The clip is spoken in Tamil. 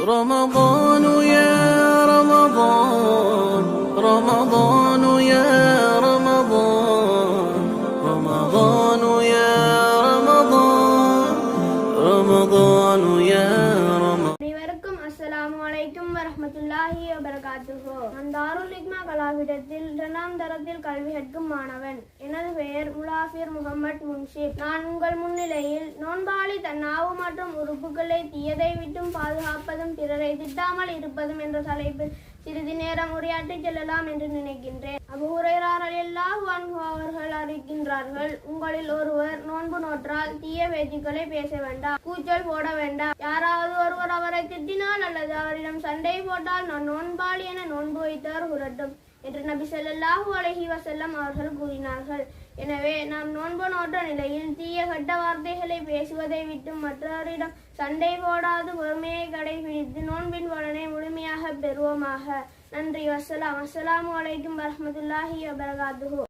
رمضان يا رمضان رمضان يا رمضان رمضان يا رمضان رمضان يا அலைக்கும் வரமத்துல்லாஹி வபரகாத்துஹு. நான் தாருல் இக்மா கலாவிடத்தில் இரண்டாம் தரத்தில் கல்வி கற்கும் மாணவன். எனது பெயர் முலாஃபிர் முகமது முன்ஷிப் நான் உங்கள் முன்னிலையில் நோன்பாளி தன் நாவு மற்றும் உறுப்புகளை தீயதை விட்டும் பாதுகாப்பதும் பிறரை திட்டாமல் இருப்பதும் என்ற தலைப்பில் சிறிது நேரம் உரையாற்றிச் செல்லலாம் என்று நினைக்கின்றேன். அபு ஹுரைரார் இருக்கின்றார்கள் உங்களில் ஒருவர் நோன்பு நோற்றால் தீய பேச்சுக்களை பேச வேண்டாம் கூச்சல் போட வேண்டாம். யாராவது ஒருவர் அவரை திட்டினால் அல்லது அவரிடம் சண்டை போட்டால் நான் நோன்பாளி என நோன்பு வைத்தார் உரட்டும் என்று நபி ஸல்லல்லாஹு அலஹி வசல்லம் அவர்கள் கூறினார்கள். எனவே நாம் நோன்பு நோற்ற நிலையில் தீய கட்ட வார்த்தைகளை பேசுவதை விட்டு மற்றவரிடம் சண்டை போடாது பொறுமையை கடைபிடித்து நோன்பின் பலனை முழுமையாக பெறுவோமாக. நன்றி. வசலாம் அஸ்லாம் அலைக்கும் வரஹ்மத்துல்லாஹி வபரகாத்துஹு.